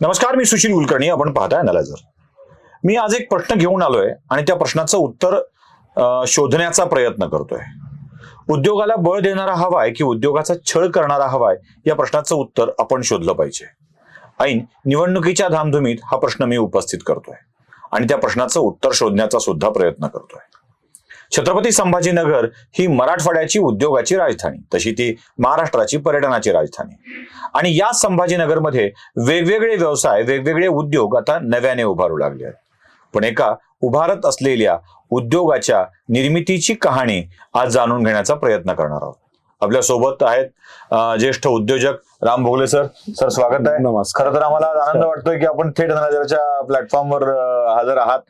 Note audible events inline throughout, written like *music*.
नमस्कार मी सुशील कुलकर्णी. आपण पाहताय नलाजर मी आज एक प्रश्न घेऊन आलोय आणि त्या प्रश्नाचं उत्तर शोधण्याचा प्रयत्न करतोय. उद्योगाला बळ देणारा हवाय की उद्योगाचा छळ करणारा हवाय या प्रश्नाचं उत्तर आपण शोधलं पाहिजे. ऐन निवडणुकीच्या धामधुमीत हा प्रश्न मी उपस्थित करतोय आणि त्या प्रश्नाचं उत्तर शोधण्याचा सुद्धा प्रयत्न करतोय. छत्रपती संभाजीनगर ही मराठवाड्याची उद्योगाची राजधानी तशी ती महाराष्ट्राची पर्यटनाची राजधानी. आणि या संभाजीनगरमध्ये वेगवेगळे व्यवसाय वेगवेगळे उद्योग आता नव्याने उभारू लागले आहेत. पण एका उभारत असलेल्या उद्योगाच्या निर्मितीची कहाणी आज जाणून घेण्याचा प्रयत्न करणार आहोत. आपल्यासोबत आहेत ज्येष्ठ उद्योजक राम भोगले सर. सर स्वागत आहे. नमस्कार. खरं तर आम्हाला आनंद वाटतोय की आपण थेट नजरच्या प्लॅटफॉर्मवर हजर आहात.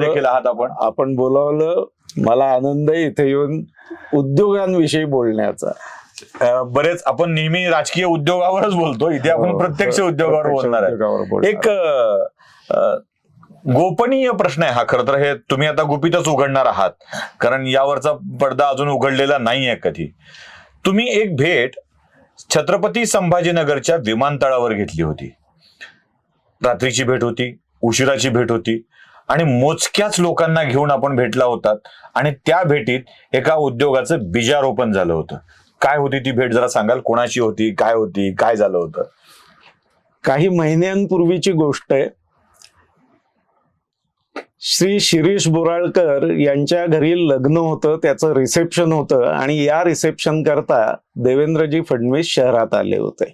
देखील आहात आपण. आपण बोलावलं मला आनंद आहे इथे येऊन उद्योगांविषयी बोलण्याचा. बरेच आपण नेहमी राजकीय उद्योगावरच बोलतो. इथे आपण हो, प्रत्यक्ष उद्योगावर बोलणार आहे. एक गोपनीय प्रश्न आहे हा खर तर हे तुम्ही आता गुपितच उघडणार आहात. कारण यावरचा पडदा अजून उघडलेला नाहीये कधी. तुम्ही एक भेट छत्रपती संभाजीनगरच्या विमानतळावर घेतली होती. रात्रीची भेट होती उशिराची भेट होती. आणि मोजक्याच लोकांना घेऊन आपण भेटला होतात. आणि त्या भेटीत एका उद्योगाचं बीजारोपण झालं होतं. काय होती ती भेट जरा सांगाल? कोणाची होती? काय होती? काय झालं होतं? काही महिन्यांपूर्वीची गोष्ट आहे. श्री शिरीष बोराळकर यांच्या घरी लग्न होतं त्याचं रिसेप्शन होतं आणि या रिसेप्शन करता देवेंद्रजी फडणवीस शहरात आले होते.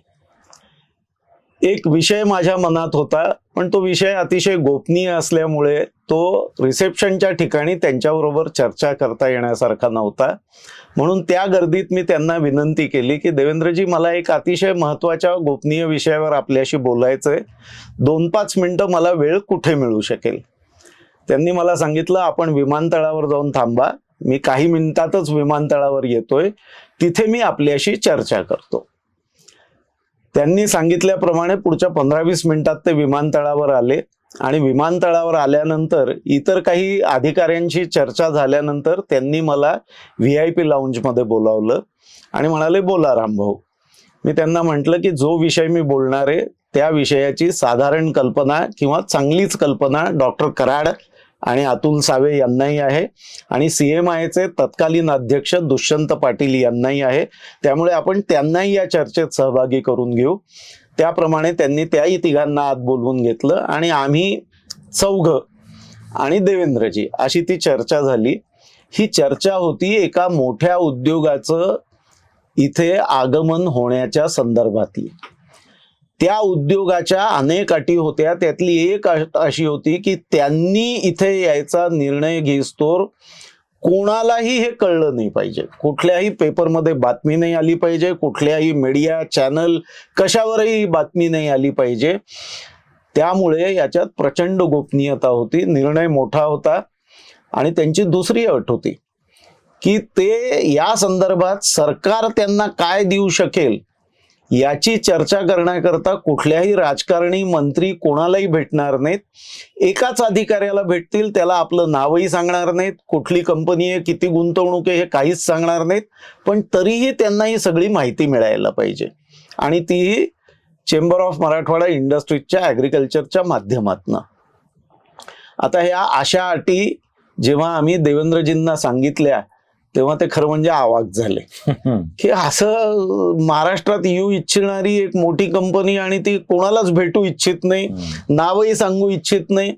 एक विषय माझ्या मनात होता पण तो विषय अतिशय गोपनीय असल्यामुळे तो रिसेप्शनच्या ठिकाणी त्यांच्याबरोबर चर्चा करता येण्यासारखा नव्हता. म्हणून त्या गर्दीत मी त्यांना विनंती केली की देवेंद्रजी मला एक अतिशय महत्त्वाच्या गोपनीय विषयावर आपल्याशी बोलायचंय. दोन पाच मिनटं मला वेळ कुठे मिळू शकेल? त्यांनी मला सांगितलं आपण विमानतळावर जाऊन थांबा. मी काही मिनिटातच विमानतळावर येतोय. तिथे मी आपल्याशी चर्चा करतो. त्यांनी सांगितल्याप्रमाणे पुढच्या पंधरा वीस मिनिटात ते विमानतळावर आले. आणि विमानतळावर आल्यानंतर इतर काही अधिकाऱ्यांशी चर्चा झाल्यानंतर त्यांनी मला व्ही आय पी लाऊंजमध्ये बोलावलं. आणि म्हणाले बोला रामभाऊ मी त्यांना म्हटलं की जो विषय मी बोलणार आहे त्या विषयाची साधारण कल्पना किंवा चांगलीच कल्पना डॉक्टर कराड आणि अतुल सावे यांनाही आहे. आणि सी एम आयचे तत्कालीन अध्यक्ष दुष्यंत पाटील यांनाही आहे. त्यामुळे आपण त्यांनाही या चर्चेत सहभागी करून घेऊ. त्याप्रमाणे त्यांनी त्याही तिघांना आत बोलवून घेतलं. आणि आम्ही चौघ आणि देवेंद्रजी अशी ती चर्चा झाली. ही चर्चा होती एका मोठ्या उद्योगाचं इथे आगमन होण्याच्या संदर्भातली. त्या उद्योगाच्या अनेक अटी होत्या. त्यातली एक अशी होती की त्यांनी इथे यायचा निर्णय घेस्तोर कोणालाही हे कळलं नाही पाहिजे. कुठल्याही पेपरमध्ये बातमी नाही आली पाहिजे. कुठल्याही मीडिया चॅनल कशावरही बातमी नाही आली पाहिजे. त्यामुळे याच्यात प्रचंड गोपनीयता होती. निर्णय मोठा होता. आणि त्यांची दुसरी अट होती की ते या संदर्भात सरकार त्यांना काय देऊ शकेल याची चर्चा करण्याकरता कुठल्याही राजकारणी मंत्री कोणालाही भेटणार नाहीत. एकाच अधिकाऱ्याला भेटतील त्याला आपलं नावही सांगणार नाहीत. कुठली कंपनी आहे किती गुंतवणूक आहे हे काहीच सांगणार नाहीत. पण तरीही त्यांना ही सगळी माहिती मिळायला पाहिजे. आणि ती चेंबर ऑफ मराठवाडा इंडस्ट्रीजच्या ॲग्रिकल्चरच्या माध्यमातनं. आता ह्या अशा अटी जेव्हा आम्ही देवेंद्रजींना सांगितल्या तेव्हा ते खरं म्हणजे आवाक झाले. *laughs* की असं महाराष्ट्रात येऊ इच्छिणारी एक मोठी कंपनी आणि ती कोणालाच भेटू इच्छित नाही नावही सांगू इच्छित नाही.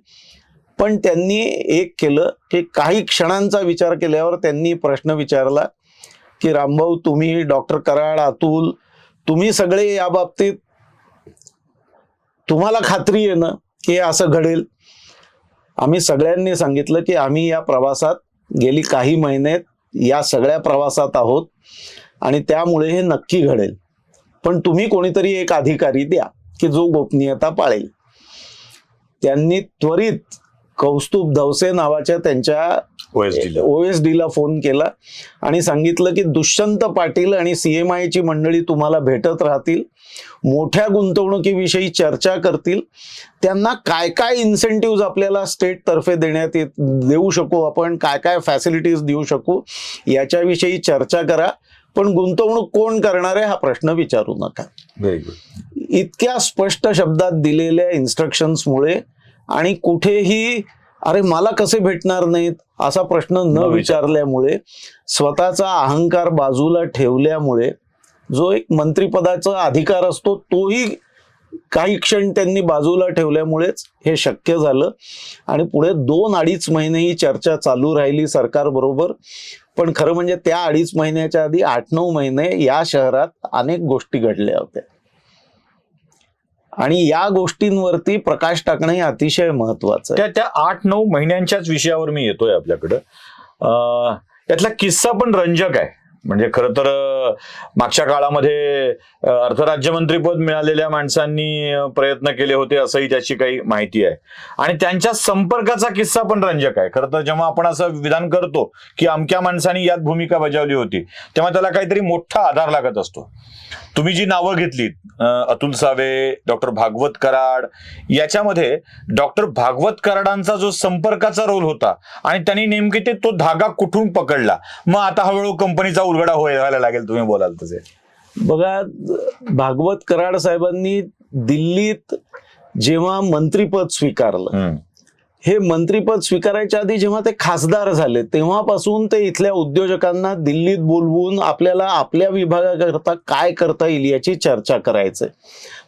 पण त्यांनी एक केलं की काही क्षणांचा विचार केल्यावर त्यांनी प्रश्न विचारला की रामभाऊ तुम्ही डॉक्टर कराड अतुल तुम्ही सगळे या बाबतीत तुम्हाला खात्री आहे ना की असं घडेल? आम्ही सगळ्यांनी सांगितलं की आम्ही या प्रवासात गेली काही महिन्यात या सगळ्या प्रवासात आहोत आणि त्यामुळे हे नक्की घडेल. पण तुम्ही कोणीतरी एक अधिकारी द्या की जो गोपनीयता पाळेल. त्यांनी त्वरित कौस्तुभ धवसे नावाच्या त्यांच्या OSD ला. ओएस फोन केला आणि सांगितलं की दुष्यंत पाटील आणि सीएमआय ची मंडळी तुम्हाला भेटत राहतील मोठ्या गुंतवणुकीविषयी चर्चा करतील त्यांना काय काय इन्सेंटिव्ह आपल्याला स्टेट तर्फे देण्यात येत देऊ शकू आपण काय काय फॅसिलिटीज देऊ शकू याच्याविषयी चर्चा करा. पण गुंतवणूक कोण करणार आहे हा प्रश्न विचारू नका. इतक्या स्पष्ट शब्दात दिलेल्या इन्स्ट्रक्शन्समुळे आणि कुठेही अरे मला कसे भेटणार नाहीत असा प्रश्न न विचार- विचारल्यामुळे स्वतःचा अहंकार बाजूला ठेवल्यामुळे जो एक मंत्रिपदाचा अधिकार असतो तोही काही क्षण त्यांनी बाजूला ठेवल्यामुळेच हे शक्य झालं. आणि पुढे दोन अडीच महिने ही चर्चा चालू राहिली सरकारबरोबर पण खरं म्हणजे त्या अडीच महिन्याच्या आधी आठ नऊ महिने या शहरात अनेक गोष्टी घडल्या होत्या. आणि या गोष्टींवरती प्रकाश टाकणं हे अतिशय महत्वाचं त्या त्या आठ नऊ महिन्यांच्याच विषयावर मी येतोय आपल्याकडं. यातला किस्सा पण रंजक आहे. म्हणजे खरं तर मागच्या काळामध्ये अर्थराज्यमंत्रीपद मिळालेल्या माणसांनी प्रयत्न केले होते असंही त्याची काही माहिती आहे. आणि त्यांच्या संपर्काचा किस्सा पण रंजक आहे. खरं तर जेव्हा आपण असं विधान करतो की अमक्या माणसांनी यात भूमिका बजावली होती तेव्हा त्याला काहीतरी मोठा आधार लागत असतो. तुम्ही जी नावं घेतलीत अं, अतुल सावे डॉक्टर भागवत कराड याच्यामध्ये डॉक्टर भागवत कराडांचा जो संपर्काचा रोल होता आणि त्यांनी नेमके ते तो धागा कुठून पकडला मग आता हळूहळू कंपनीचा उलगडा होय- व्हायला लागेल तुम्ही बोलाल तसे बघा भागवत कराड साहेबांनी दिल्लीत जेव्हा मंत्रीपद स्वीकारलं. हे मंत्रीपद स्वीकारायच्या आधी जेव्हा ते खासदार झाले तेव्हापासून ते इथल्या उद्योजकांना दिल्लीत बोलवून आपल्याला आपल्या विभागाकरता काय करता येईल याची चर्चा करायचंय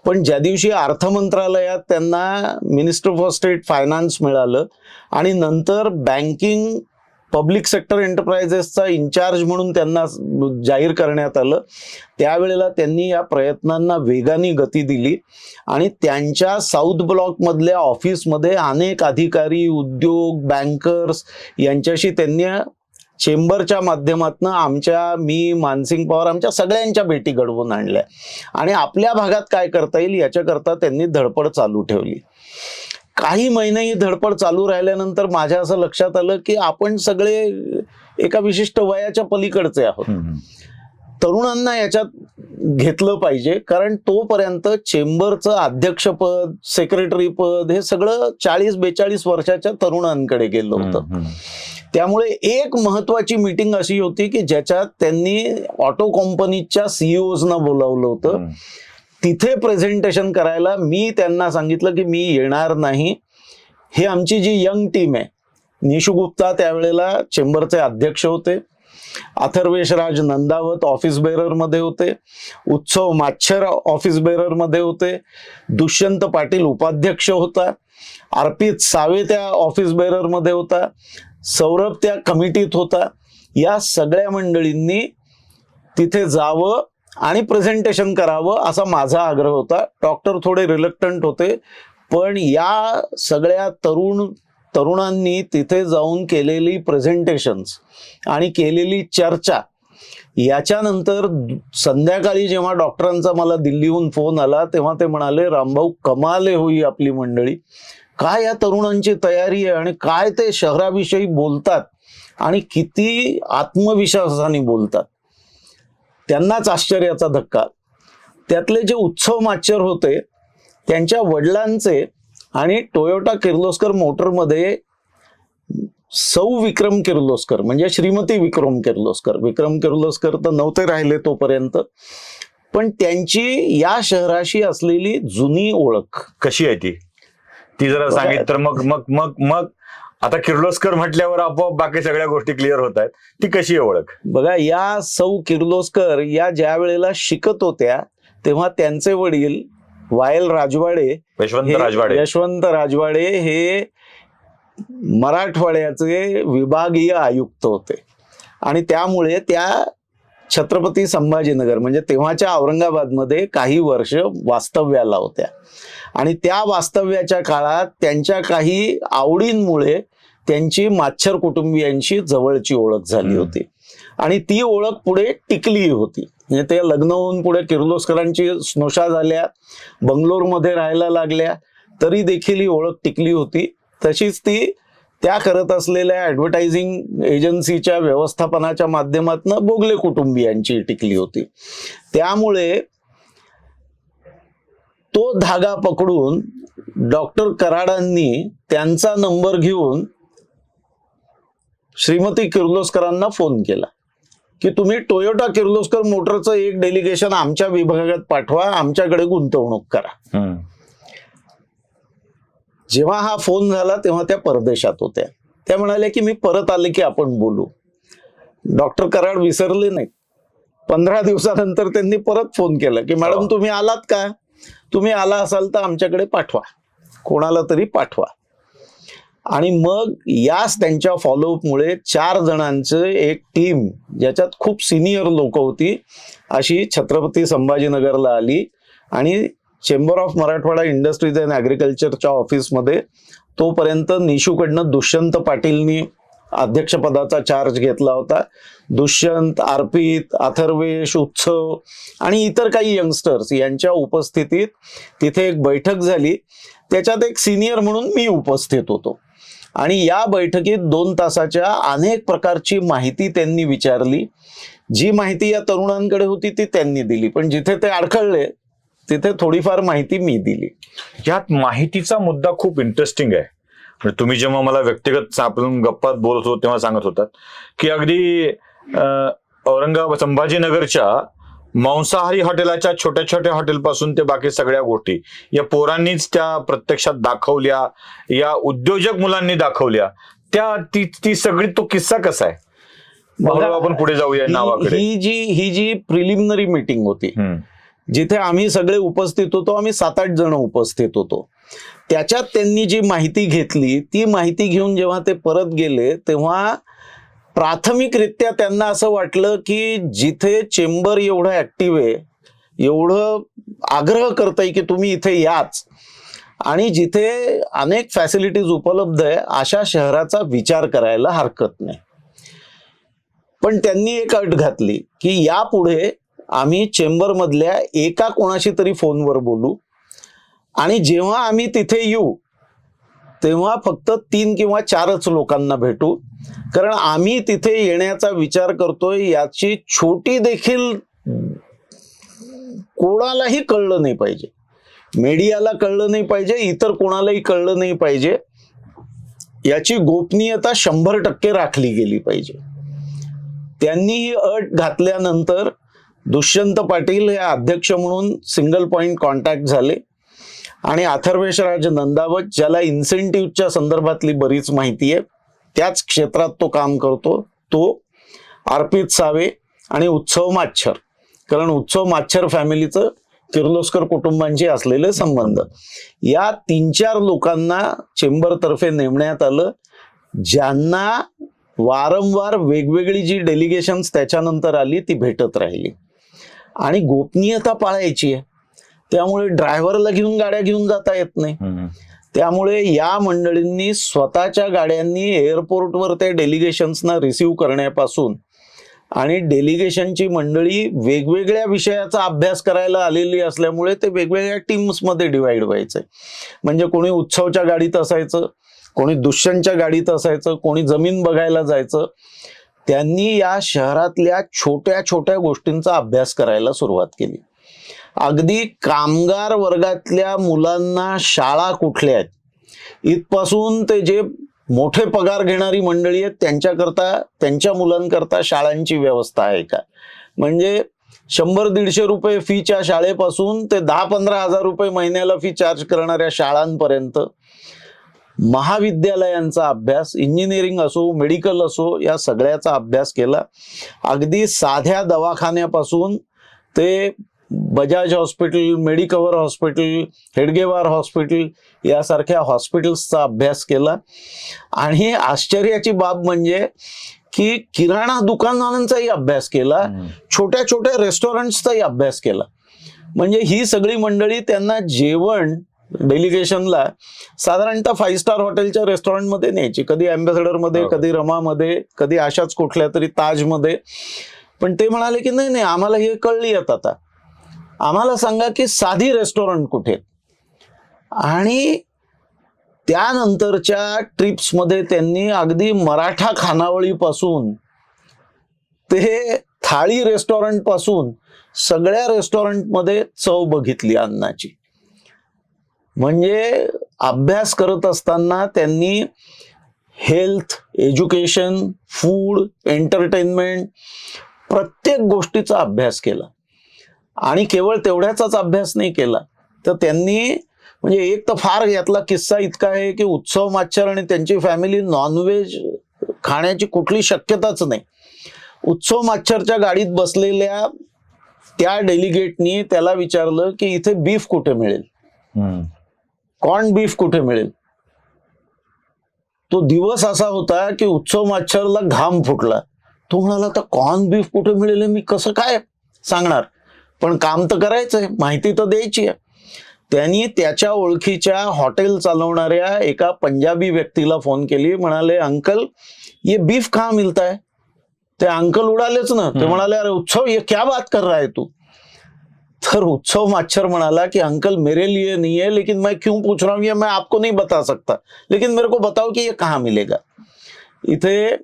पण ज्या दिवशी अर्थ मंत्रालयात त्यांना मिनिस्टर फॉर स्टेट फायनान्स मिळालं आणि नंतर बँकिंग पब्लिक सेक्टर एंटरप्राइजेसचा इन्चार्ज म्हणून त्यांना जाहीर करण्यात आलं. त्यावेळेला त्यांनी या प्रयत्नांना वेगाने गती दिली आणि त्यांच्या साऊथ ब्लॉकमधल्या ऑफिसमध्ये अनेक अधिकारी उद्योग बँकर्स यांच्याशी त्यांनी चेंबरच्या माध्यमातून आमच्या मी मानसिंग पवार आमच्या सगळ्यांच्या भेटी घडवून आणल्या. आणि आपल्या भागात काय करता येईल याच्याकरता त्यांनी धडपड चालू ठेवली. काही महिने ही धडपड चालू राहिल्यानंतर माझ्या असं लक्षात आलं की आपण सगळे एका विशिष्ट वयाच्या पलीकडचे आहोत. तरुणांना याच्यात घेतलं पाहिजे कारण तोपर्यंत चेंबरचं अध्यक्षपद सेक्रेटरी पद हे सगळं चाळीस बेचाळीस वर्षाच्या तरुणांकडे गेलं होतं. त्यामुळे एक महत्वाची मीटिंग अशी होती की ज्याच्यात त्यांनी ऑटो कंपनीच्या सीईओजना बोलावलं होतं. तिथे प्रेझेंटेशन करायला मी त्यांना सांगितलं की मी येणार नाही. हे आमची जी यंग टीम आहे निशू गुप्ता त्यावेळेला चेंबरचे अध्यक्ष होते. अथर्वेशराज नंदावत ऑफिस बेररमध्ये होते. उत्सव माच्छर ऑफिस बेररमध्ये होते. दुष्यंत पाटील उपाध्यक्ष होता. अर्पित सावे त्या ऑफिस बेररमध्ये होता. सौरभ त्या कमिटीत होता. या सगळ्या मंडळींनी तिथे जावं आणि प्रेझेंटेशन करावं असा माझा आग्रह होता. डॉक्टर थोडे रिलक्टंट होते पण या सगळ्या तरुण तरुणांनी तिथे जाऊन केलेली प्रेझेंटेशन्स आणि केलेली चर्चा याच्यानंतर संध्याकाळी जेव्हा डॉक्टरांचा मला दिल्लीहून फोन आला तेव्हा ते म्हणाले रामभाऊ कमाले होई आपली मंडळी. काय या तरुणांची तयारी आहे आणि काय ते शहराविषयी बोलतात आणि किती आत्मविश्वासाने बोलतात? त्यांनाच आश्चर्याचा धक्का. त्यातले जे उत्सव माचर होते त्यांच्या वडिलांचे आणि टोयोटा किर्लोस्कर मोटरमध्ये सौ विक्रम किर्लोस्कर म्हणजे श्रीमती विक्रम किर्लोस्कर. विक्रम किर्लोस्कर तर नव्हते राहिले तोपर्यंत. पण त्यांची या शहराशी असलेली जुनी ओळख. कशी आहे ती? ती जरा सांगित तर मग मग मग मग आता किर्लोस्कर म्हटल्यावर आपोआप बाकी सगळ्या गोष्टी क्लिअर होत आहेत. ती कशी ओळख? बघा या सौ किर्लोस्कर या ज्या वेळेला शिकत होत्या तेव्हा त्यांचे वडील वायल राजवाडे यशवंत राजवाडे. यशवंत राजवाडे हे मराठवाड्याचे विभागीय आयुक्त होते. आणि त्यामुळे त्या छत्रपती संभाजीनगर म्हणजे तेव्हाच्या औरंगाबादमध्ये काही वर्ष वास्तव्याला होत्या. आणि त्या वास्तव्याच्या काळात त्यांच्या काही आवडींमुळे त्यांची माच्छर कुटुंबियांशी जवळची ओळख झाली. होती. आणि ती ओळख पुढे टिकली होती. म्हणजे ते लग्न होऊन पुढे किर्लोस्करांची स्नोशा झाल्या बंगलोरमध्ये राहायला लागल्या तरी देखील ही ओळख टिकली होती. तशीच ती त्या करत असलेल्या ऍडव्हर्टायझिंग एजन्सीच्या व्यवस्थापनाच्या माध्यमातून बोगले कुटुंबियांची टिकली होती. त्यामुळे तो धागा पकडून डॉक्टर कराडांनी त्यांचा नंबर घेऊन श्रीमती किर्लोस्करांना फोन केला की तुम्ही टोयोटा किर्लोस्कर मोटरचं एक डेलिगेशन आमच्या विभागात पाठवा आमच्याकडे गुंतवणूक करा. जेव्हा हा फोन झाला तेव्हा त्या परदेशात होत्या. त्या म्हणाल्या की मी परत आले की आपण बोलू. डॉक्टर कराड विसरले नाही पंधरा दिवसानंतर त्यांनी परत फोन केला की मॅडम हो. तुम्ही आलात का? तुम्ही आला असाल तर आमच्याकडे पाठवा. कोणाला तरी पाठवा. आणि मग याच त्यांच्या फॉलोअपमुळे चार जणांचं एक टीम ज्याच्यात खूप सिनियर लोक होती अशी छत्रपती संभाजीनगरला आली. आणि chamber of Marathwada industries and ॲग्रिकल्चरच्या ऑफिसमध्ये तोपर्यंत निशूकडनं दुष्यंत पाटीलनी अध्यक्षपदाचा चार्ज घेतला होता. दुष्यंत अर्पित अथर्वेश उत्सव आणि इतर काही यंगस्टर्स यांच्या उपस्थितीत तिथे एक बैठक झाली. त्याच्यात एक सिनियर म्हणून मी उपस्थित होतो. आणि या बैठकीत दोन तासाच्या अनेक प्रकारची माहिती त्यांनी विचारली. जी माहिती या तरुणांकडे होती ती त्यांनी दिली. पण जिथे ते अडखळले तिथे थोडीफार माहिती मी दिली. यात माहितीचा मुद्दा खूप इंटरेस्टिंग आहे. म्हणजे तुम्ही जेव्हा मला व्यक्तिगत आपण गप्पात बोलत होतो तेव्हा सांगत होतात की अगदी औरंगाबाद संभाजीनगरच्या मांसाहारी हॉटेलाच्या छोट्या छोट्या हॉटेलपासून ते बाकी सगळ्या गोष्टी. या पोरांनीच त्या प्रत्यक्षात दाखवल्या या उद्योजक मुलांनी दाखवल्या. त्या ती ती सगळी तो किस्सा कसा आहे? आपण पुढे जाऊया नावाकडे. ही जी ही जी प्रिलिमिनरी मीटिंग होती. जिथे आम्ही सगळे उपस्थित होतो आम्ही सात आठ जण उपस्थित होतो. त्याच्यात त्यांनी जी माहिती घेतली ती माहिती घेऊन जेव्हा ते परत गेले तेव्हा प्राथमिकरित्या त्यांना असं वाटलं की जिथे चेंबर एवढं ऍक्टिव्ह आहे एवढं आग्रह करतंय की तुम्ही इथे याच. आणि जिथे अनेक फॅसिलिटीज उपलब्ध आहे अशा शहराचा विचार करायला हरकत नाही. पण त्यांनी एक अट घातली की यापुढे आम्ही चेंबरमधल्या एका कोणाशी तरी फोनवर बोलू. आणि जेव्हा आम्ही तिथे येऊ तेव्हा फक्त तीन किंवा चारच लोकांना भेटू. कारण आम्ही तिथे येण्याचा विचार करतोय याची छोटी देखील कोणालाही कळलं नाही पाहिजे. मीडियाला कळलं नाही पाहिजे इतर कोणालाही कळलं नाही पाहिजे. याची गोपनीयता शंभर टक्के राखली गेली पाहिजे. त्यांनी ही अट घातल्यानंतर दुष्यंत पाटील हे अध्यक्ष म्हणून सिंगल पॉइंट कॉन्टॅक्ट झाले. आणि अथर्वेशराज नंदावत ज्याला इन्सेंटिव्हच्या संदर्भातली बरीच माहिती आहे त्याच क्षेत्रात तो काम करतो. तो अर्पित सावे आणि उत्सव माच्छर. कारण उत्सव माच्छर फॅमिलीचं किर्लोस्कर कुटुंबांशी असलेले संबंध. या तीन चार लोकांना चेंबरतर्फे नेमण्यात आलं. ज्यांना वारंवार वेगवेगळी जी डेलिगेशन्स त्याच्यानंतर आली ती भेटत राहिली. आणि गोपनीयता पाळायची आहे. त्यामुळे ड्रायव्हरला घेऊन गाड्या घेऊन जाता येत नाही. त्यामुळे या मंडळींनी स्वतःच्या गाड्यांनी एअरपोर्टवर ते डेलिगेशन्सना रिसीव्ह करण्यापासून आणि डेलिगेशनची मंडळी वेगवेगळ्या विषयाचा अभ्यास करायला आलेली असल्यामुळे ते वेगवेगळ्या टीम्समध्ये डिवाइड व्हायचे. म्हणजे कोणी उत्सवच्या गाडीत असायचं कोणी दुष्यंतच्या गाडीत असायचं कोणी जमीन बघायला जायचं. त्यांनी या शहरातल्या छोट्या छोट्या गोष्टींचा अभ्यास करायला सुरुवात केली. अगदी कामगार वर्गातल्या मुलांना शाळा कुठल्या आहेत? इथपासून ते जे मोठे पगार घेणारी मंडळी आहेत त्यांच्याकरता त्यांच्या मुलांकरता शाळांची व्यवस्था आहे का? म्हणजे शंभर दीडशे रुपये फीच्या शाळेपासून ते दहा पंधरा हजार रुपये महिन्याला फी चार्ज करणाऱ्या शाळांपर्यंत महाविद्यालयांचा अभ्यास इंजिनिअरिंग असो मेडिकल असो या सगळ्याचा अभ्यास केला. अगदी साध्या दवाखान्यापासून ते Bajaj hospital Medicover hospital Hedgewar hospital यासारख्या हॉस्पिटल्सचा अभ्यास केला. आणि आश्चर्याची बाब म्हणजे की किराणा दुकानांचाही अभ्यास केला. छोट्या छोट्या रेस्टॉरंट्सचाही अभ्यास केला. म्हणजे ही सगळी मंडळी त्यांना जेवण डेलिगेशनला साधारणतः फाईव्ह स्टार हॉटेलच्या रेस्टॉरंटमध्ये न्यायची. कधी अँबॅसेडरमध्ये. कधी रमामध्ये कधी अशाच कुठल्या तरी ताजमध्ये. पण ते म्हणाले की नाही नाही आम्हाला हे कळली आहेत आता. आम्हाला सांगा की साधी रेस्टॉरंट कुठे? आणि त्यानंतरच्या ट्रिप्समध्ये त्यांनी अगदी मराठा खानावळीपासून ते थाळी रेस्टॉरंटपासून सगळ्या रेस्टॉरंटमध्ये चव बघितली अन्नाची. म्हणजे अभ्यास करत असताना त्यांनी हेल्थ एज्युकेशन फूड एंटरटेनमेंट प्रत्येक गोष्टीचा अभ्यास केला. आणि केवळ तेवढ्याचाच अभ्यास नाही केला. तर त्यांनी म्हणजे एक तर फार यातला किस्सा इतका आहे की उत्सव माच्छर आणि त्यांची फॅमिली नॉनव्हेज खाण्याची कुठली शक्यताच नाही. उत्सव माच्छरच्या गाडीत बसलेल्या त्या डेलिगेटनी त्याला विचारलं की इथे बीफ कुठे मिळेल. कॉर्न बीफ कुठे मिळेल? तो दिवस असा होता की उत्सव माच्छरला घाम फुटला. तो म्हणाला आता कॉर्न बीफ कुठे मिळेल मी कसं काय सांगणार? पण काम तर करायचंय माहिती तर द्यायची आहे. त्यांनी त्याच्या ओळखीच्या हॉटेल चालवणाऱ्या एका पंजाबी व्यक्तीला फोन केली म्हणाले अंकल ये बीफ कहाँ मिलता है ते अंकल उडालेच ना. ते. म्हणाले अरे उत्सव ये क्या बात कर रहा है तू? तर उत्सव माच्छर म्हणाला कि अंकल मेरे लिए नहीं है लेकिन मैं क्यों पूछ रहा हूँ? ये मैं आपको नहीं बता सकता। लेकिन मेरे को बताओ कि ये कहाँ मिलेगा? इथे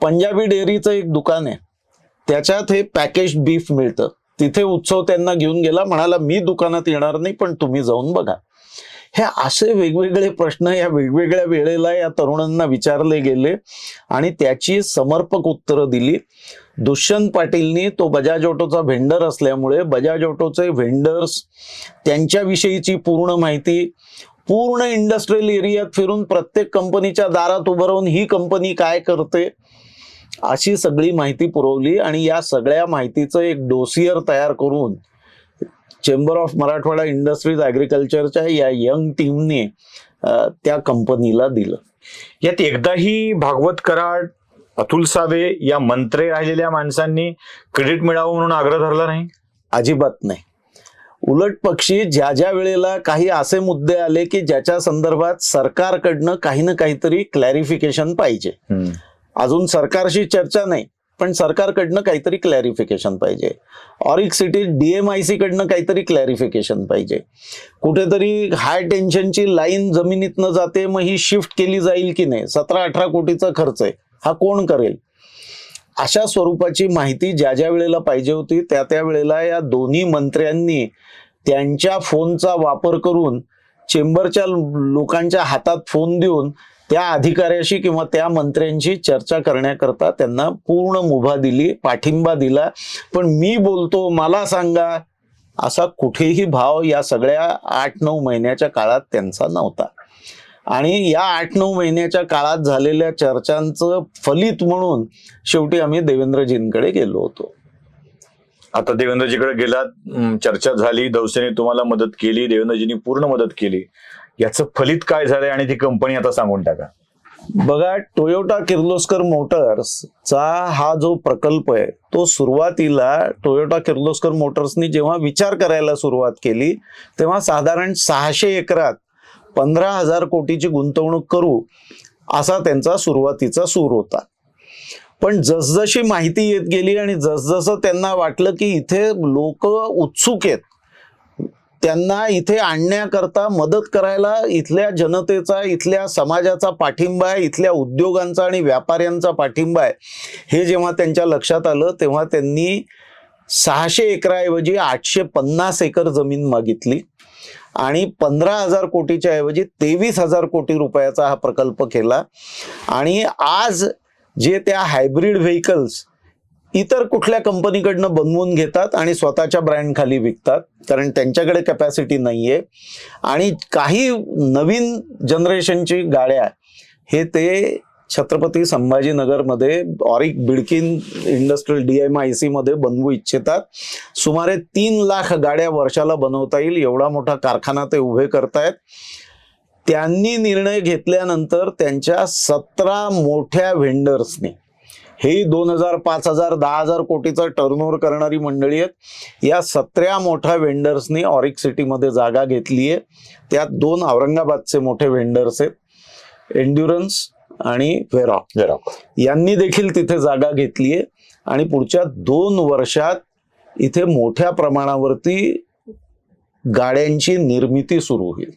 पंजाबी डेअरीचं एक दुकान आहे. त्याच्यात हे पॅकेज बीफ मिळतं. तिथे उत्सव त्यांना घेऊन गेला म्हणाला मी दुकानात येणार नाही पण तुम्ही जाऊन बघा. हे असे वेगवेगळे प्रश्न या वेगवेगळ्या वेळेला या तरुणांना विचारले गेले आणि त्याची समर्पक उत्तरं दिली. दुष्यंत पाटीलनी तो बजाज ऑटोचा व्हेंडर असल्यामुळे बजाज ऑटोचे व्हेंडर्स त्यांच्याविषयीची पूर्ण माहिती पूर्ण इंडस्ट्रियल एरियात फिरून प्रत्येक कंपनीच्या दारात उभं राहून ही कंपनी काय करते अशी सगळी माहिती पुरवली आणि या सगळ्या माहितीचं एक डोसियर तयार करून चेंबर ऑफ मराठवाडा इंडस्ट्रीज ॲग्रिकल्चरच्या या यंग टीमने त्या कंपनीला दिलं. यात एकदाही भागवत कराड अतुल सावे या मंत्रे राहिलेल्या माणसांनी क्रेडिट मिळावं म्हणून आग्रह धरला नाही? अजिबात नाही. उलट पक्षी ज्या ज्या वेळेला काही असे मुद्दे आले की ज्याच्या संदर्भात सरकारकडनं काही ना काहीतरी क्लॅरिफिकेशन पाहिजे. अजून सरकारशी चर्चा नाही पण सरकारकडनं काहीतरी क्लॅरिफिकेशन पाहिजे. ऑरिक सिटी डीएमआयसी कडनं काहीतरी क्लॅरिफिकेशन पाहिजे. कुठेतरी हाय टेन्शनची लाईन जमिनीतनं जाते मग ही शिफ्ट केली जाईल की नाही? सतरा अठरा कोटीचा खर्च आहे हा कोण करेल? अशा स्वरूपाची माहिती ज्या ज्या वेळेला पाहिजे होती त्या त्या वेळेला या दोन्ही मंत्र्यांनी त्यांच्या फोनचा वापर करून चेंबरच्या लोकांच्या हातात फोन देऊन त्या अधिकाऱ्याशी किंवा त्या मंत्र्यांशी चर्चा करण्याकरता त्यांना पूर्ण मुभा दिली पाठिंबा दिला. पण मी बोलतो मला सांगा. असा कुठेही भाव या सगळ्या आठ नऊ महिन्याच्या काळात त्यांचा नव्हता. आणि या आठ नऊ महिन्याच्या काळात झालेल्या चर्चांचं फलित म्हणून शेवटी आम्ही देवेंद्रजींकडे गेलो होतो. आता देवेंद्रजीकडे गेलात चर्चा झाली दौसेने तुम्हाला मदत केली देवेंद्रजींनी पूर्ण मदत केली. याचं फलित काय झालंय आणि ती कंपनी आता सांगून टाका. बघा टोयोटा किर्लोस्कर मोटर्सचा हा जो प्रकल्प आहे तो सुरुवातीला टोयोटा किर्लोस्कर मोटर्सनी जेव्हा विचार करायला सुरुवात केली तेव्हा साधारण सहाशे एकरात पंधरा हजार कोटीची गुंतवणूक करू असा त्यांचा सुरुवातीचा सूर होता. पण जसजशी माहिती येत गेली आणि जसजसं त्यांना वाटलं की इथे लोक उत्सुक आहेत त्यांना इथे आणण्याकरता मदत करायला इथल्या जनतेचा इथल्या समाजाचा पाठिंबा आहे इथल्या उद्योगांचा आणि व्यापाऱ्यांचा पाठिंबा आहे. हे जेव्हा त्यांच्या लक्षात आलं तेव्हा त्यांनी सहाशे एकराऐवजी आठशे पन्नास एकर जमीन मागितली आणि पंधरा हजार कोटीच्या ऐवजी तेवीस हजार कोटी रुपयाचा हा प्रकल्प केला. आणि आज जे त्या हायब्रिड व्हेकल्स इतर कुठल्या कंपनीकडनं बनवून घेतात आणि स्वतःच्या ब्रँड खाली विकतात कारण त्यांच्याकडे कॅपॅसिटी नाही आहे आणि काही नवीन जनरेशनची गाड्या हे ते Chhatrapati संभाजीनगरमध्ये AURIC Bidkin industrial D M I सीमध्ये बनवू इच्छितात. सुमारे तीन लाख गाड्या वर्षाला बनवता येईल एवढा मोठा कारखाना ते उभे करतायत. त्यांनी निर्णय घेतल्यानंतर त्यांच्या सतरा मोठ्या व्हेंडर्सनी हे दोन हजार पाच हजार दहा हजार कोटीचा टर्नओव्हर करणारी मंडळी आहेत. या सतरा मोठ्या वेंडर्सनी ऑरिक सिटीमध्ये जागा घेतली आहे. त्यात दोन औरंगाबादचे मोठे वेंडर्स आहेत. एन्ड्युरन्स आणि व्हेरॉक जरा यांनी देखील तिथे जागा घेतली आहे. आणि पुढच्या दोन वर्षात इथे मोठ्या प्रमाणावरती गाड्यांची निर्मिती सुरू होईल.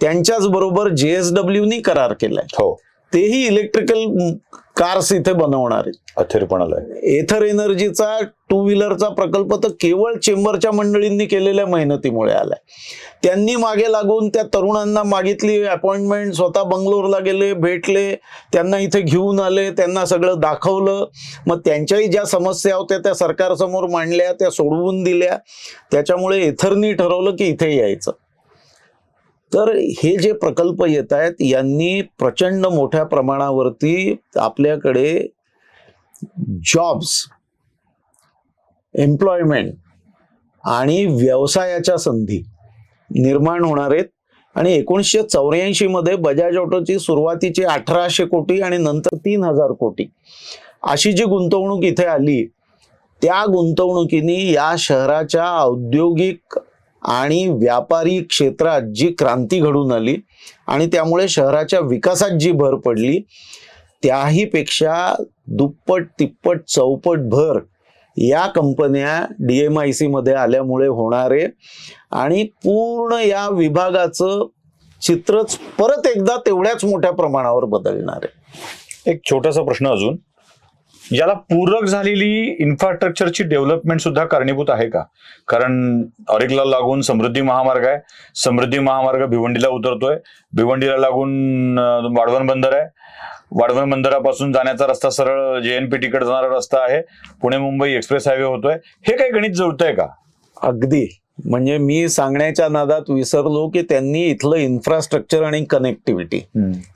त्यांच्याच बरोबर जेएसडब्ल्यूनी करार केलाय. हो. तेही इलेक्ट्रिकल कार्स इथे बनवणार आहेत. एथर एनर्जीचा टू व्हीलरचा प्रकल्प तर केवळ चेंबरच्या मंडळींनी केलेल्या मेहनतीमुळे आलाय. त्यांनी मागे लागून त्या तरुणांना मागितली अपॉइंटमेंट स्वतः बंगलोरला गेले भेटले त्यांना इथे घेऊन आले त्यांना सगळं दाखवलं. मग त्यांच्याही ज्या समस्या होत्या त्या सरकारसमोर मांडल्या त्या सोडवून दिल्या. त्याच्यामुळे एथरनी ठरवलं की इथे यायचं. तर हे जे प्रकल्प येत आहेत यांनी प्रचंड मोठ्या प्रमाणावरती आपल्याकडे जॉब्स एम्प्लॉयमेंट आणि व्यवसायाच्या संधी निर्माण होणार आहेत. आणि एकोणीसशे चौऱ्याऐंशी मध्ये बजाज ऑटोची सुरुवातीची अठराशे कोटी आणि नंतर तीन हजार कोटी अशी जी गुंतवणूक इथे आली त्या गुंतवणुकीने या शहराच्या औद्योगिक आणि व्यापारी क्षेत्रात जी क्रांती घडून आली आणि त्यामुळे शहराच्या विकासात जी भर पडली त्याही पेक्षा दुप्पट तिप्पट चौपट भर या कंपन्या डी एम आय सी मध्ये आल्यामुळे होणारे आणि पूर्ण या विभागाचं चित्रच परत एकदा तेवढ्याच मोठ्या प्रमाणावर बदलणार आहे. एक छोटासा प्रश्न अजून. याला पूरक झालेली इन्फ्रास्ट्रक्चरची डेव्हलपमेंट सुद्धा कारणीभूत आहे का? कारण ऑरिकला लागून समृद्धी महामार्ग आहे. समृद्धी महामार्ग भिवंडीला उतरतोय. भिवंडीला लागून वाढवण बंदर आहे. वाढवण बंदरापासून जाण्याचा रस्ता सरळ जे एन पी कडे जाणारा रस्ता आहे. पुणे मुंबई एक्सप्रेस हायवे होतोय. हे काही गणित जुळतंय का? अगदी. म्हणजे मी सांगण्याच्या नादात विसरलो की त्यांनी इथलं इन्फ्रास्ट्रक्चर आणि कनेक्टिव्हिटी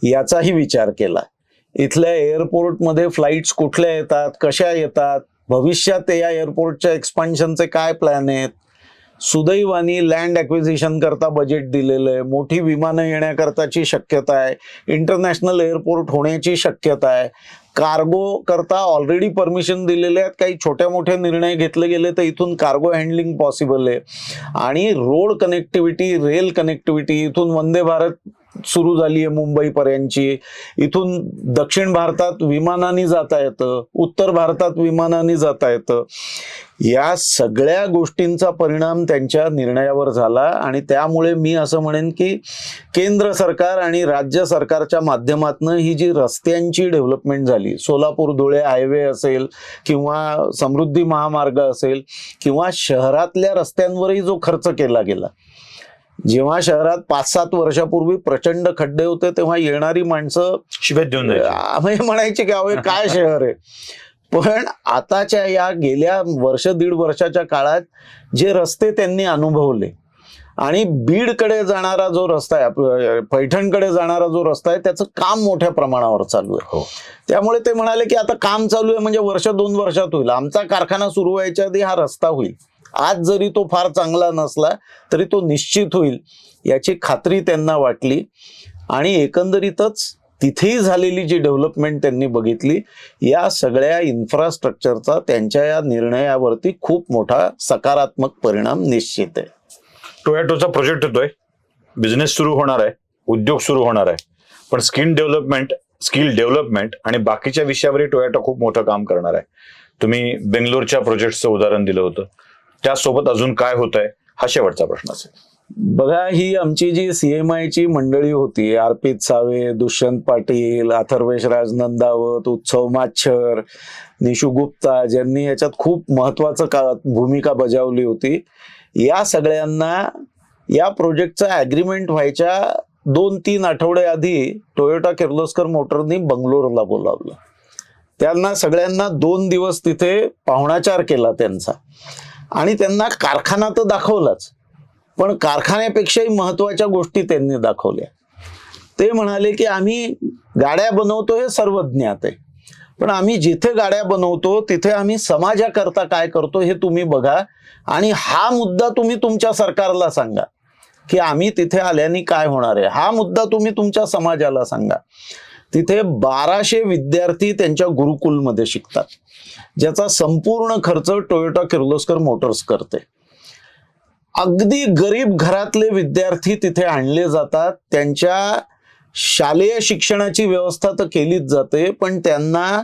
याचाही विचार केला. इथल्या एअरपोर्टमध्ये फ्लाईट्स कुठल्या येतात कशा येतात भविष्यात या एअरपोर्टच्या एक्सपान्शनचे काय प्लॅन आहेत? सुदैवानी लँड ॲक्विजिशन करता बजेट दिलेलं आहे. मोठी विमानं येण्याकरताची शक्यता आहे. इंटरनॅशनल एअरपोर्ट होण्याची शक्यता आहे. कार्गो करता ऑलरेडी परमिशन दिलेले आहेत. काही छोट्या मोठे निर्णय घेतले गेले तर इथून कार्गो हँडलिंग पॉसिबल आहे. आणि रोड कनेक्टिव्हिटी रेल कनेक्टिव्हिटी इथून वंदे भारत सुरू झाली आहे मुंबईपर्यंतची. इथून दक्षिण भारतात विमानाने जाता येतं उत्तर भारतात विमानाने जाता येतं. या सगळ्या गोष्टींचा परिणाम त्यांच्या निर्णयावर झाला आणि त्यामुळे मी असं म्हणेन की केंद्र सरकार आणि राज्य सरकारच्या माध्यमातून ही जी रस्त्यांची डेव्हलपमेंट झाली सोलापूर धुळे हायवे असेल किंवा समृद्धी महामार्ग असेल किंवा शहरातल्या रस्त्यांवरही जो खर्च केला गेला जेव्हा शहरात पाच सात वर्षापूर्वी प्रचंड खड्डे होते तेव्हा येणारी माणसं शिवेत देऊन म्हणायचे की हे काय *laughs* शहर आहे? पण आताच्या या गेल्या वर्ष दीड वर्षाच्या काळात जे रस्ते त्यांनी अनुभवले आणि बीडकडे जाणारा जो रस्ता आहे पैठणकडे जाणारा जो रस्ता आहे त्याचं काम मोठ्या प्रमाणावर चालू आहे. हो. त्यामुळे ते म्हणाले की आता काम चालू आहे म्हणजे वर्ष दोन वर्षात होईल. आमचा कारखाना सुरू व्हायच्या आधी हा रस्ता होईल. आज जरी तो फार चांगला नसला तरी तो निश्चित होईल याची खात्री त्यांना वाटली. आणि एकंदरीतच तिथेही झालेली जी डेव्हलपमेंट त्यांनी बघितली या सगळ्या इन्फ्रास्ट्रक्चरचा त्यांच्या या निर्णयावरती खूप मोठा सकारात्मक परिणाम निश्चित आहे. टोयॅटोचा प्रोजेक्ट होतोय. बिझनेस सुरू होणार आहे. उद्योग सुरू होणार आहे. पण स्किल डेव्हलपमेंट स्किल डेव्हलपमेंट आणि बाकीच्या विषयावरही टोयॅटो खूप मोठं काम करणार आहे. तुम्ही बेंगलोरच्या प्रोजेक्टचं उदाहरण दिलं होतं. त्यासोबत अजून काय होत आहे हा शेवटचा प्रश्न असेल. बघा ही आमची जी सीएमआयची मंडळी होती अर्पित सावे दुष्यंत पाटील अथर्वेश राज नंदावत उत्सव माच्छर निशू गुप्ता ज्यांनी याच्यात खूप महत्वाचं का भूमिका बजावली होती या सगळ्यांना या प्रोजेक्टचा ॲग्रीमेंट व्हायच्या दोन तीन आठवडे आधी टोयोटा किर्लोस्कर मोटरनी बंगलोरला बोलावलं. त्यांना सगळ्यांना दोन दिवस तिथे पाहुणाचार केला त्यांचा. आणि त्यांना कारखाना तर दाखवलाच. पण कारखान्यापेक्षाही महत्त्वाच्या गोष्टी त्यांनी दाखवल्या. ते म्हणाले की आम्ही गाड्या बनवतो हे सर्व ज्ञात आहे. पण आम्ही जिथे गाड्या बनवतो तिथे आम्ही समाजाकरता काय करतो हे तुम्ही बघा. आणि हा मुद्दा तुम्ही तुमच्या सरकारला सांगा. की आम्ही तिथे आल्याने काय होणार आहे? हा मुद्दा तुम्ही तुमच्या समाजाला सांगा. तिथे बाराशे विद्यार्थी त्यांच्या गुरुकुलमध्ये शिकतात. ज्याचा संपूर्ण खर्च टोयोटा किर्लोस्कर मोटर्स करते. अगदी गरीब घरातले विद्यार्थी तिथे आणले जातात. त्यांच्या शालेय शिक्षणाची व्यवस्था तर केलीच जाते पण त्यांना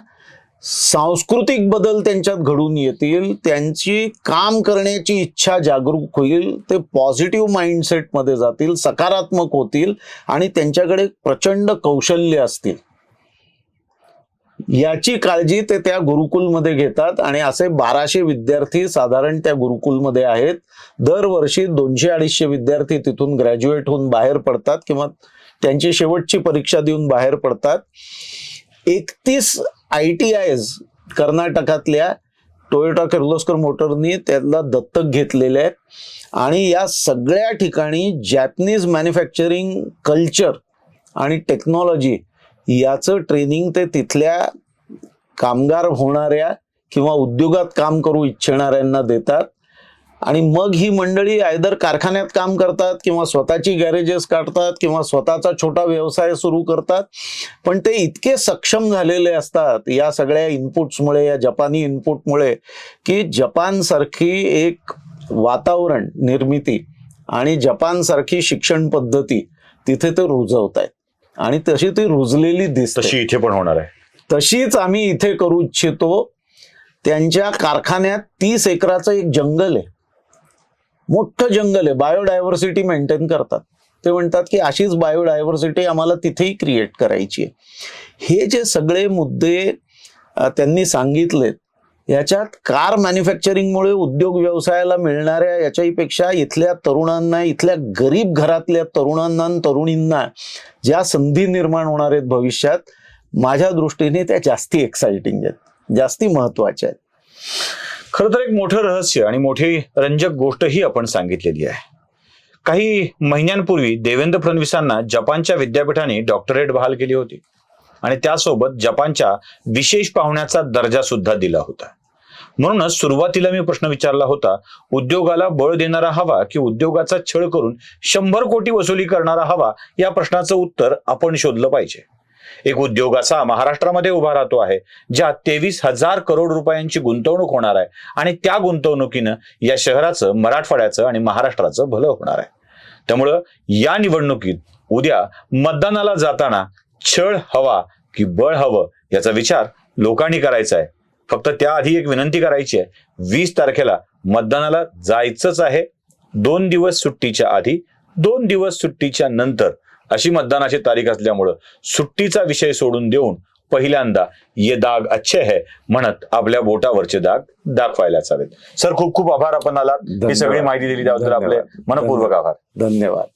सांस्कृतिक बदल त्यांच्यात घडून येतील त्यांची काम करण्याची इच्छा जागरूक होईल ते पॉझिटिव्ह माइंडसेटमध्ये जातील सकारात्मक होतील आणि त्यांच्याकडे प्रचंड कौशल्य असतील. याची काळजी ते त्या गुरुकुलमध्ये घेतात आणि असे बाराशे विद्यार्थी साधारण त्या गुरुकुलमध्ये आहेत. दरवर्षी दोनशे अडीचशे विद्यार्थी तिथून ग्रॅज्युएट होऊन बाहेर पडतात किंवा त्यांची शेवटची परीक्षा देऊन बाहेर पडतात. एकतीस आय टी आयज कर्नाटकातल्या टोयोटा किर्लोस्कर मोटरनी त्याला दत्तक घेतलेले आहेत. आणि या सगळ्या ठिकाणी जॅपनीज मॅन्युफॅक्चरिंग कल्चर आणि टेक्नॉलॉजी याचं ट्रेनिंग ते तिथल्या कामगार होणाऱ्या किंवा उद्योगात काम करू इच्छिणाऱ्यांना देतात. आणि मग ही मंडळी आयदर कारखान्यात काम करतात किंवा स्वतःची गॅरेजेस काढतात किंवा स्वतःचा छोटा व्यवसाय सुरू करतात पण ते इतके सक्षम झालेले असतात या सगळ्या इनपुट्समुळे या जपानी इनपुटमुळे की जपानसारखी एक वातावरण निर्मिती आणि जपानसारखी शिक्षण पद्धती तिथे ते रुजवत आहेत. आणि तशी ती रुजलेली दिसते. तशी इथे पण होणार आहे. तशीच आम्ही इथे करू इच्छितो. त्यांच्या कारखान्यात तीस एकराचं एक जंगल आहे. मोठं जंगल आहे. बायोडायव्हर्सिटी मेंटेन करतात. ते म्हणतात की अशीच बायोडायव्हर्सिटी आम्हाला तिथेही क्रिएट करायची आहे. हे जे सगळे मुद्दे त्यांनी सांगितलेत याच्यात कार मॅन्युफॅक्चरिंगमुळे उद्योग व्यवसायाला मिळणाऱ्या याच्याहीपेक्षा इथल्या तरुणांना इथल्या गरीब घरातल्या तरुणांना तरुणींना ज्या संधी निर्माण होणार आहेत भविष्यात माझ्या दृष्टीने त्या जास्ती एक्साइटिंग आहेत. जास्ती महत्त्वाच्या आहेत. खरं तर एक मोठं रहस्य आणि मोठी रंजक गोष्टही आपण सांगितलेली आहे. काही महिन्यांपूर्वी देवेंद्र फडणवीसांना जपानच्या विद्यापीठाने डॉक्टरेट बहाल केली होती आणि त्यासोबत जपानच्या विशेष पाहुण्याचा दर्जा सुद्धा दिला होता. म्हणूनच सुरुवातीला मी प्रश्न विचारला होता उद्योगाला बळ देणारा हवा की उद्योगाचा छळ करून शंभर कोटी वसुली करणारा हवा या प्रश्नाचं उत्तर आपण शोधलं पाहिजे. एक उद्योग असा महाराष्ट्रामध्ये उभा राहतो आहे ज्यात तेवीस हजार करोड रुपयांची गुंतवणूक होणार आहे. आणि त्या गुंतवणुकीनं या शहराचं मराठवाड्याचं आणि महाराष्ट्राचं भलं होणार आहे. त्यामुळं या निवडणुकीत उद्या मतदानाला जाताना छळ हवा की बळ हवं याचा विचार लोकांनी करायचा आहे. फक्त त्याआधी एक विनंती करायची आहे. वीस तारखेला मतदानाला जायचंच आहे. दोन दिवस सुट्टीच्या आधी दोन दिवस सुट्टीच्या नंतर अशी मतदानाची तारीख असल्यामुळं सुट्टीचा विषय सोडून देऊन पहिल्यांदा ये दाग अच्छे है म्हणत आपल्या बोटावरचे दाग दाखवायलाच हवेत सर खूप खूप आभार आपण आलात ही सगळी. माहिती दिली त्याबद्दल आपले. मनपूर्वक आभार धन्यवाद